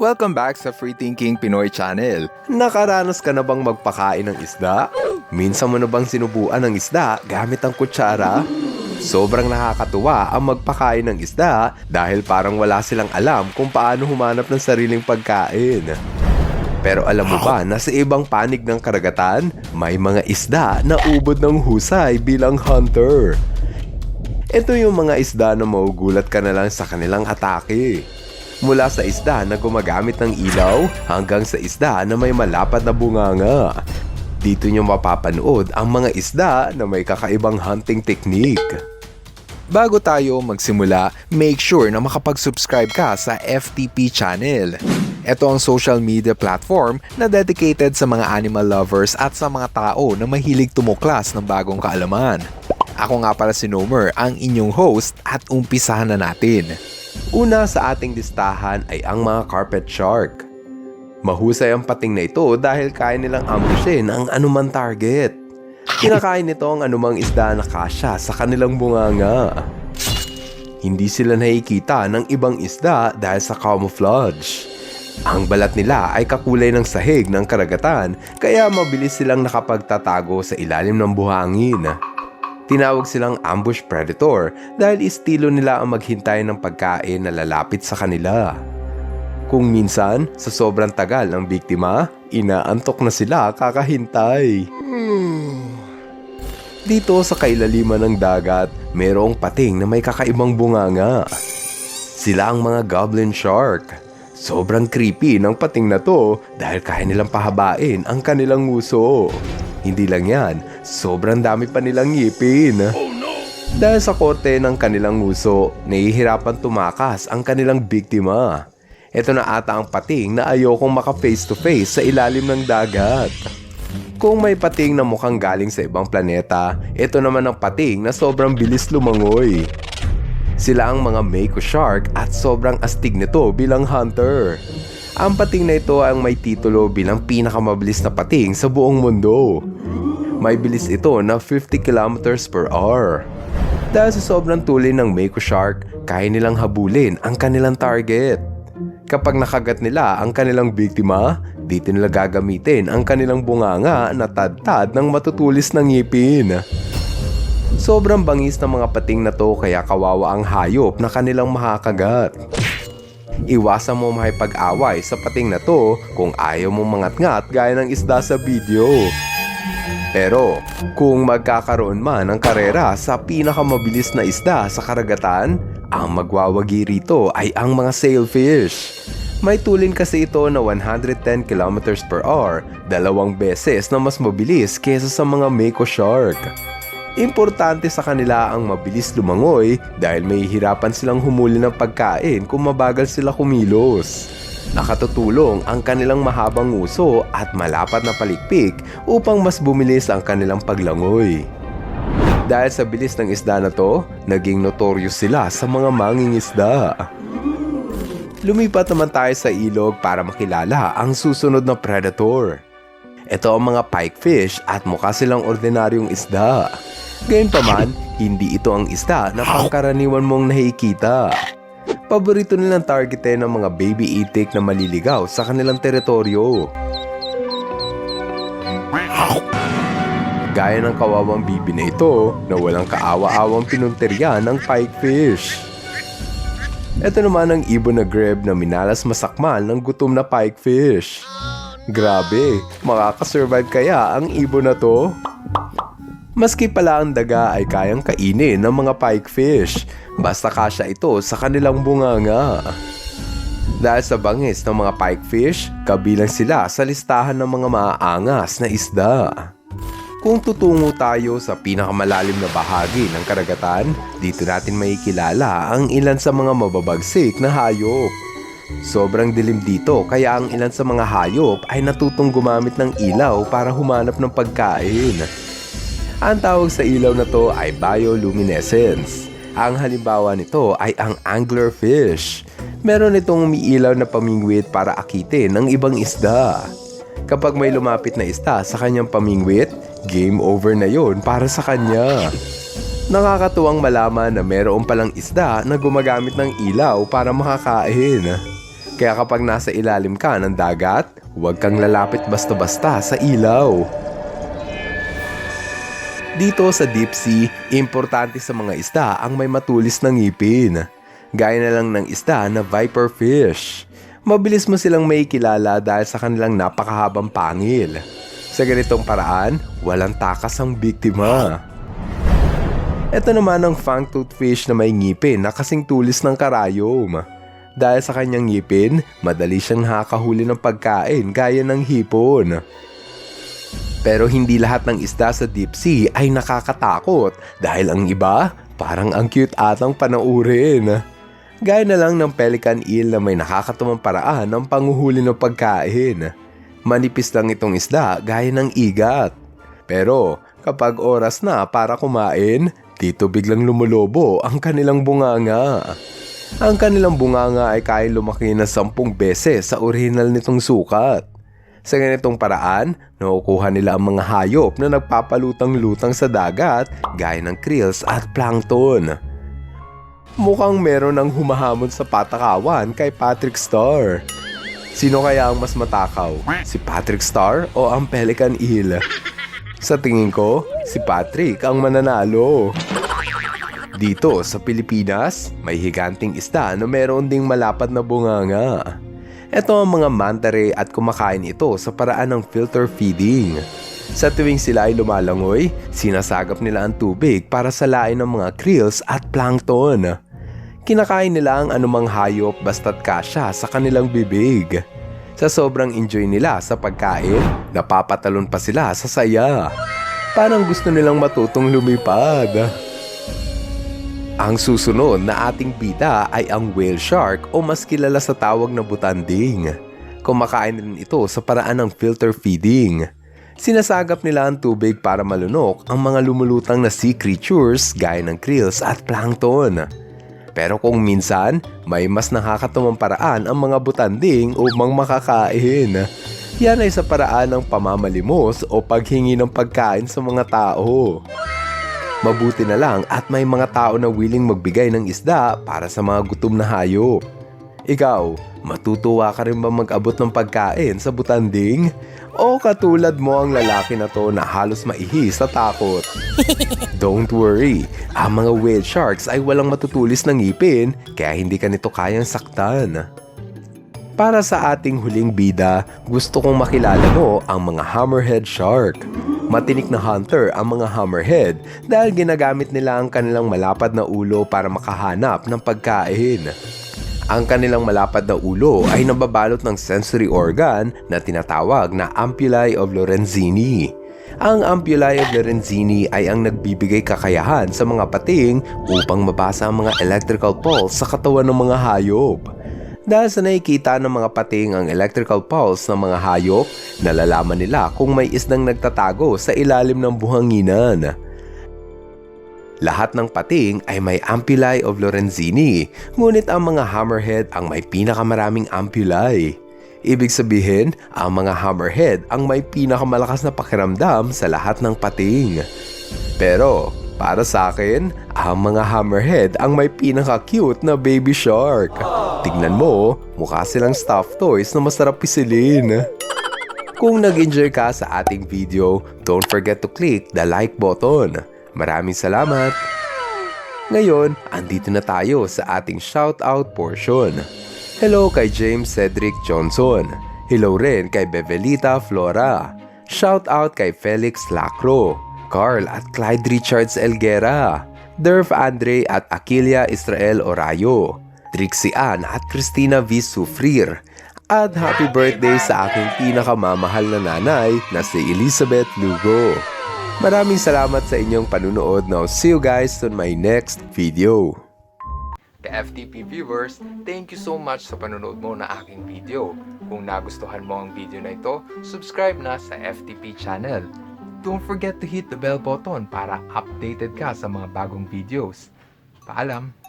Welcome back sa Free Thinking Pinoy Channel. Nakaranas ka na bang magpakain ng isda? Minsan mo na bang sinubuan ng isda gamit ang kutsara? Sobrang nakakatuwa ang magpakain ng isda dahil parang wala silang alam kung paano humanap ng sariling pagkain. Pero alam mo ba na sa ibang panig ng karagatan, may mga isda na ubod ng husay bilang hunter. Ito yung mga isda na maugulat ka na lang sa kanilang atake. Mula sa isda na gumagamit ng ilaw hanggang sa isda na may malapad na bunganga. Dito nyo mapapanood ang mga isda na may kakaibang hunting technique. Bago tayo magsimula, make sure na makapag-subscribe ka sa FTP channel. Ito ang social media platform na dedicated sa mga animal lovers at sa mga tao na mahilig tumuklas ng bagong kaalaman. Ako nga pala si Nomer, ang inyong host at umpisahan na natin. Una sa ating listahan ay ang mga carpet shark. Mahusay ang pating na ito dahil kaya nilang ambushin ang anumang target. Kinakain nito ang anumang isda na kasya sa kanilang bunganga. Hindi sila nakikita ng ibang isda dahil sa camouflage. Ang balat nila ay kakulay ng sahig ng karagatan kaya mabilis silang nakapagtatago sa ilalim ng buhangin. Tinawag silang ambush predator dahil estilo nila ang maghintay ng pagkain na lalapit sa kanila. Kung minsan, sa sobrang tagal ng biktima, inaantok na sila kakahintay. Dito sa kailaliman ng dagat, mayroong pating na may kakaibang bunganga. Sila ang mga goblin shark. Sobrang creepy ng pating na to dahil kaya nilang pahabain ang kanilang nguso. Hindi lang yan, sobrang dami pa nilang ngipin. Dahil sa korte ng kanilang nguso, nahihirapan tumakas ang kanilang biktima. Ito na ata ang pating na ayokong maka face to face sa ilalim ng dagat. Kung may pating na mukhang galing sa ibang planeta, ito naman ang pating na sobrang bilis lumangoy. Sila ang mga Mako Shark at sobrang astig nito bilang hunter. Ang pating na ito ang may titulo bilang pinakamabilis na pating sa buong mundo. May bilis ito na 50 kilometers per hour. Dahil sa sobrang tuloy ng Mako Shark, kaya nilang habulin ang kanilang target. Kapag nakagat nila ang kanilang biktima, dito nila gagamitin ang kanilang bunganga na tadtad ng matutulis ng ngipin. Sobrang bangis ng mga pating na to kaya kawawa ang hayop na kanilang makakagat. Iwasan mo makipag-away sa pating na to kung ayaw mo mangat-ngat gaya ng isda sa video. Pero kung magkakaroon man ng karera sa pinakamabilis na isda sa karagatan, ang magwawagi rito ay ang mga sailfish. May tulin kasi ito na 110 km per hour, dalawang beses na mas mabilis kesa sa mga Mako Shark. Importante sa kanila ang mabilis lumangoy dahil may hirapan silang humuli ng pagkain kung mabagal sila kumilos. Nakatutulong ang kanilang mahabang uso at malapat na palikpik upang mas bumilis ang kanilang paglangoy. Dahil sa bilis ng isda na to, naging notorious sila sa mga manging isda. Lumipat naman tayo sa ilog para makilala ang susunod na predator. Ito ang mga pikefish at mukha silang ordinaryong isda. Gayunpaman, hindi ito ang isda na pangkaraniwan mong nakikita. Paborito nilang targetin ng mga baby itik na maliligaw sa kanilang teritoryo. Gaya ng kawawang bibi na ito na walang kaawa-awang pinunterian ng pikefish. Ito naman ang ibon na greb na minalas masakmal ng gutom na pikefish. Grabe, makakasurvive kaya ang ibon na to? Maski pala ang daga ay kayang kainin ng mga pikefish, basta kasya ito sa kanilang bunganga. Dahil sa bangis ng mga pikefish, kabilang sila sa listahan ng mga maaangas na isda. Kung tutungo tayo sa pinakamalalim na bahagi ng karagatan, dito natin makikilala ang ilan sa mga mababagsik na hayop. Sobrang dilim dito kaya ang ilan sa mga hayop ay natutong gumamit ng ilaw para humanap ng pagkain. Ang tawag sa ilaw na to ay bioluminescence. Ang halimbawa nito ay ang anglerfish. Meron itong umiilaw na pamingwit para akitin ng ibang isda. Kapag may lumapit na isda sa kanyang pamingwit, game over na yon para sa kanya. Nakakatuwang malaman na mayroon palang isda na gumagamit ng ilaw para makakain. Kaya kapag nasa ilalim ka ng dagat, huwag kang lalapit basta-basta sa ilaw. Dito sa deep sea, importante sa mga isda ang may matulis na ngipin. Gaya na lang ng isda na viper fish. Mabilis mo silang may kilala dahil sa kanilang napakahabang pangil. Sa ganitong paraan, walang takas ang biktima. Ito naman ang fang-tooth fish na may ngipin na kasing tulis ng karayom. Dahil sa kanyang ngipin, madali siyang nakakahuli ng pagkain gaya ng hipon. Pero hindi lahat ng isda sa deep sea ay nakakatakot dahil ang iba parang ang cute atang panaurin. Gaya na lang ng pelican eel na may nakakatumang paraan ng panguhuli ng pagkain. Manipis lang itong isda gaya ng igat. Pero kapag oras na para kumain, dito biglang lumulobo ang kanilang bunganga. Ang kanilang bunganga ay kaya lumaki na sampung beses sa orihinal nitong sukat. Sa ganitong paraan, nakukuha nila ang mga hayop na nagpapalutang-lutang sa dagat gaya ng krills at plankton. Mukhang meron ang humahamon sa patakawan kay Patrick Star. Sino kaya ang mas matakaw? Si Patrick Star o ang Pelican Eel? Sa tingin ko, si Patrick ang mananalo. Dito sa Pilipinas, may higanting isda na meron ding malapad na bunganga. Ito ang mga manta ray at kumakain ito sa paraan ng filter feeding. Sa tuwing sila ay lumalangoy, sinasagap nila ang tubig para salain ng mga krills at plankton. Kinakain nila ang anumang hayop basta't kasya sa kanilang bibig. Sa sobrang enjoy nila sa pagkain, napapatalon pa sila sa saya. Parang gusto nilang matutong lumipad. Ang susunod na ating bida ay ang whale shark o mas kilala sa tawag na butanding. Kumakain rin ito sa paraan ng filter feeding. Sinasagap nila ang tubig para malunok ang mga lumulutang na sea creatures gaya ng krills at plankton. Pero kung minsan, may mas nakakatumang paraan ang mga butanding upang makakain. Yan ay sa paraan ng pamamalimos o paghingi ng pagkain sa mga tao. Mabuti na lang at may mga tao na willing magbigay ng isda para sa mga gutom na hayop. Ikaw, matutuwa ka rin ba mag-abot ng pagkain sa butanding? O katulad mo ang lalaki na to na halos maihi sa takot? Don't worry, ang mga whale sharks ay walang matutulis ng ngipin kaya hindi ka nito kayang saktan. Para sa ating huling bida, gusto kong makilala mo ang mga hammerhead shark. Matinik na hunter ang mga hammerhead dahil ginagamit nila ang kanilang malapad na ulo para makahanap ng pagkain. Ang kanilang malapad na ulo ay nababalot ng sensory organ na tinatawag na ampullae of Lorenzini. Ang ampullae of Lorenzini ay ang nagbibigay kakayahan sa mga pating upang mabasa ang mga electrical pulse sa katawan ng mga hayop. Dahil sa nakikita ng mga pating ang electrical pulse ng mga hayop, nalalaman nila kung may isdang nagtatago sa ilalim ng buhanginan. Lahat ng pating ay may ampullae of Lorenzini, ngunit ang mga hammerhead ang may pinakamaraming ampullae. Ibig sabihin, ang mga hammerhead ang may pinakamalakas na pakiramdam sa lahat ng pating. Pero, para sa akin, ang mga hammerhead ang may pinaka-cute na baby shark. Tignan mo, mukha silang stuffed toys na masarap pisilin. Kung nag-enjoy ka sa ating video, don't forget to click the like button. Maraming salamat! Ngayon, andito na tayo sa ating shoutout portion. Hello kay James Cedric Johnson. Hello rin kay Bevelita Flora. Shoutout kay Felix Lacro. Carl at Clyde Richards Elguera. Derv Andre at Akilia Israel Orayo. Trixie Ann at Christina V. Sufrir. At happy birthday sa aking pinakamamahal na nanay na si Elizabeth Lugo. Maraming salamat sa inyong panunood. Now, see you guys on my next video. Ka FTP viewers, thank you so much sa panonood mo na aking video. Kung nagustuhan mo ang video na ito, subscribe na sa FTP channel. Don't forget to hit the bell button para updated ka sa mga bagong videos. Paalam!